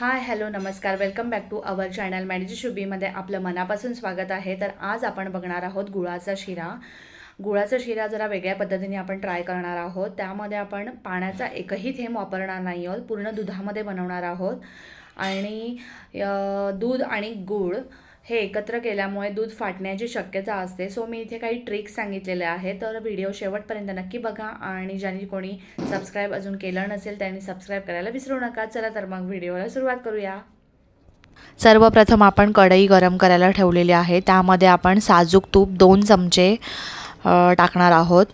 हाय hello नमस्कार. Welcome back to our channel मॅनेजी शुबीमध्ये आपलं मनापासून स्वागत आहे. तर आज आपण बघणार आहोत गुळाचा शिरा. गुळाचा शिरा जरा वेगळ्या पद्धतीने आपण ट्राय करणार आहोत. त्यामध्ये आपण पाण्याचा एकही थेंब वापरणार नाही आहोत. पूर्ण दुधामध्ये बनवणार आहोत. आणि दूध आणि गूळ हे एकत्र केल्यामुळे दूध फाटण्याची शक्यता असते. सो मी इथे काही ट्रिक्स सांगितलेले आहेत. तर व्हिडिओ शेवटपर्यंत नक्की बघा. आणि ज्यांनी कोणी सबस्क्राईब अजून केलं नसेल त्यांनी सबस्क्राईब करायला विसरू नका. चला तर मग व्हिडिओला सुरुवात करूया. सर्वप्रथम आपण कढई गरम करायला ठेवलेली आहे. त्यामध्ये आपण साजूक तूप दोन चमचे टाकणार आहोत.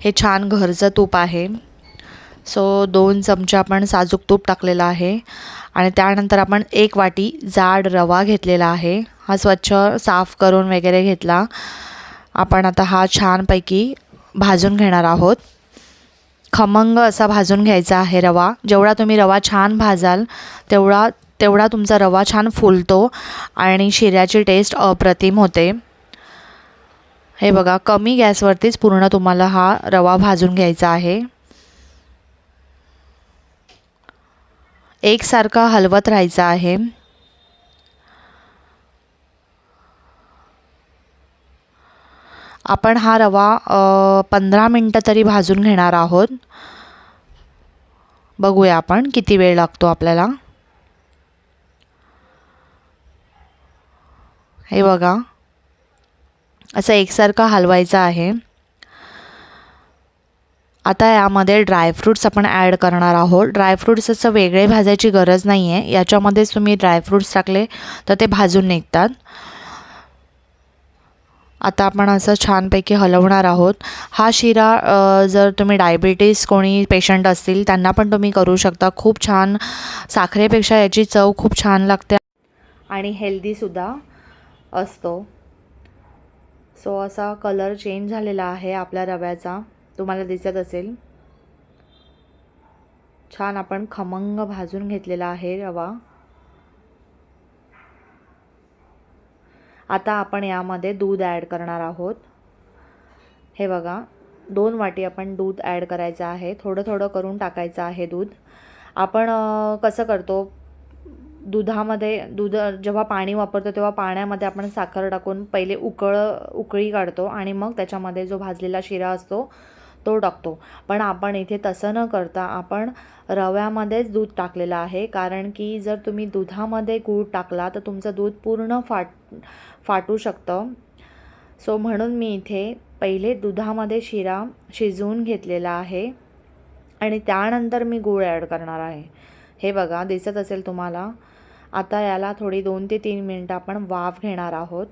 हे छान घरचं तूप आहे. सो दोन चमचे आपण साजूक तूप टाकलेलं आहे. आणि त्यानंतर आपण एक वाटी जाड रवा घेतलेला आहे. हा स्वच्छ साफ करून वगैरे घेतला. आपण आता हा छानपैकी भाजून घेणार आहोत. खमंग असा भाजून घ्यायचा आहे रवा. जेवढा तुम्ही रवा छान भाजाल तेवढा तेवढा तुमचा रवा छान फुलतो आणि शिऱ्याची टेस्ट अप्रतिम होते. हे बघा कमी गॅसवरतीच पूर्ण तुम्हाला हा रवा भाजून घ्यायचा आहे. एकसारखा हलवत राहायचा आहे. आपण हा रवा पंधरा मिनटं तरी भाजून घेणार आहोत. बघूया आपण किती वेळ लागतो आपल्याला. हे बघा. असं एकसारखं हलवायचं आहे. आता यामध्ये ड्रायफ्रूट्स आपण ॲड करणार आहोत. ड्रायफ्रूट्स असं वेगळे भाजायची गरज नाही आहे याच्यामध्येच तुम्ही ड्रायफ्रूट्स टाकले तर ते भाजून निघतात. आता आपण असं छानपैकी हलवणार आहोत. हा शिरा जर तुम्ही डायबिटीस कोणी पेशंट असतील त्यांना पण तुम्ही करू शकता. खूप छान साखरेपेक्षा याची चव खूप छान लागते. आणि हेल्दीसुद्धा असतो. सो असा कलर चेंज झालेला आहे आपल्या रव्याचा. तुम्हाला दिसत असेल. छान आपण खमंग भाजून घेतलेला आहे रवा. आता आपण यामध्ये दूध ॲड करणार आहोत. हे बघा दोन वाटी आपण दूध ॲड करायचं आहे. थोडं थोडं करून टाकायचं आहे दूध. आपण कसं करतो? दुधामध्ये दूध जेव्हा पाणी वापरतो तेव्हा पाण्यामध्ये आपण साखर टाकून पहिले उकळ उकळी काढतो आणि मग त्याच्यामध्ये जो भाजलेला शिरा असतो तो टाकतो पण आपण इथे तसं न करता आपण रव्यामध्येच दूध टाकलेलं आहे. कारण की जर तुम्ही दुधामध्ये गूळ टाकला तर तुमचं दूध पूर्ण फाट फाटू शकतं. सो म्हणून मी इथे पहिले दुधामध्ये शिरा शिजवून घेतलेला आहे. आणि त्यानंतर मी गूळ ॲड करणार आहे. हे बघा दिसत असेल तुम्हाला? आता याला थोडी दोन ते तीन मिनटं आपण वाफ घेणार आहोत.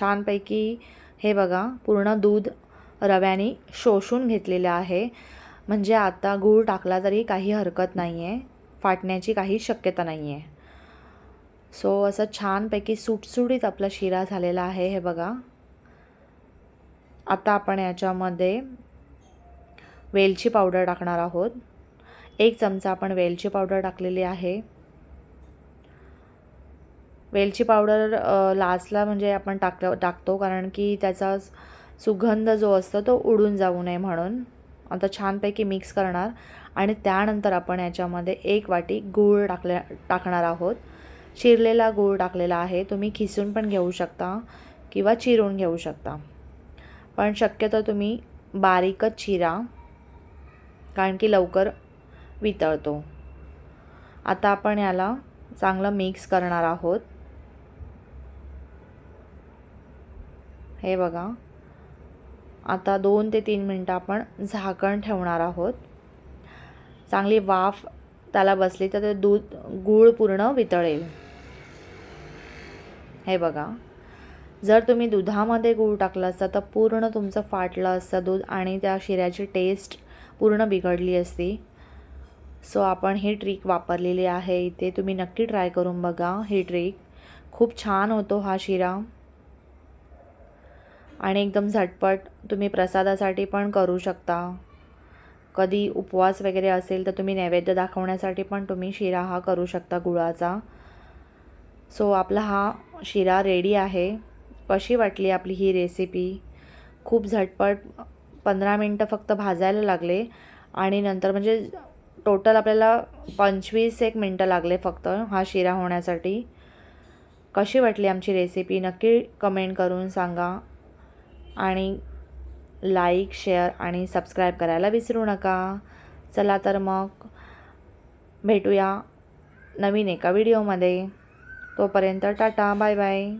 छानपैकी हे बघा पूर्ण दूध रव्याने शोषून घेतलेलं आहे. म्हणजे आता गूळ टाकला तरी काही हरकत नाही आहे फाटण्याची काही शक्यता नाही आहे सो असं छानपैकी सुटसुटीत आपला शिरा झालेला आहे हे बघा. आता आपण याच्यामध्ये वेलची पावडर टाकणार आहोत. एक चमचा आपण वेलची पावडर टाकलेली आहे. वेलची पावडर लास्टला म्हणजे आपण टाकलं टाकतो कारण की त्याचा सुगंध जो असतो तो उडून जाऊ नये म्हणून. आता छानपैकी मिक्स करणार आणि त्यानंतर आपण याच्यामध्ये एक वाटी गूळ टाकल्या टाकणार आहोत. चिरलेला गूळ टाकलेला आहे. तुम्ही खिसून पण घेऊ शकता किंवा चिरून घेऊ शकता. पण शक्यतो तुम्ही बारीकच चिरा कारण की लवकर वितळतो. आता आपण याला चांगलं मिक्स करणार आहोत. हे बघा. आता दोन ते तीन मिनटं आपण झाकण ठेवणार आहोत. चांगली वाफ त्याला बसली तर ते दूध गूळ पूर्ण वितळेल. हे बघा. जर तुम्ही दुधामध्ये गूळ टाकलं असतं तर पूर्ण तुमचं फाटलं असतं दूध आणि त्या शिऱ्याची टेस्ट पूर्ण बिघडली असती. सो आपण ही ट्रिक वापरलेली आहे. इथे तुम्ही नक्की ट्राय करून बघा ही ट्रिक खूप छान होतो हा शिरा. आणि एकदम झटपट तुम्ही प्रसादासाठी पण करू शकता. कधी उपवास वगैरे असेल तर तुम्ही नैवेद्य दाखवण्यासाठी पण तुम्ही शिरा हा करू शकता गुळाचा. सो आपला हा शिरा रेडी आहे. कशी वाटली आपली ही रेसिपी खूप झटपट पंधरा मिनटं फक्त भाजायला लागले आणि नंतर म्हणजे टोटल आपल्याला पंचवीस एक मिनटं लागले फक्त हा शिरा होण्यासाठी. कशी वाटली आमची रेसिपी नक्की कमेंट करून सांगा. आणि लाईक शेअर आणि सबस्क्राईब करायला विसरू नका. चला तर मग भेटूया नवीन एका व्हिडिओमध्ये तोपर्यंत टाटा बाय बाय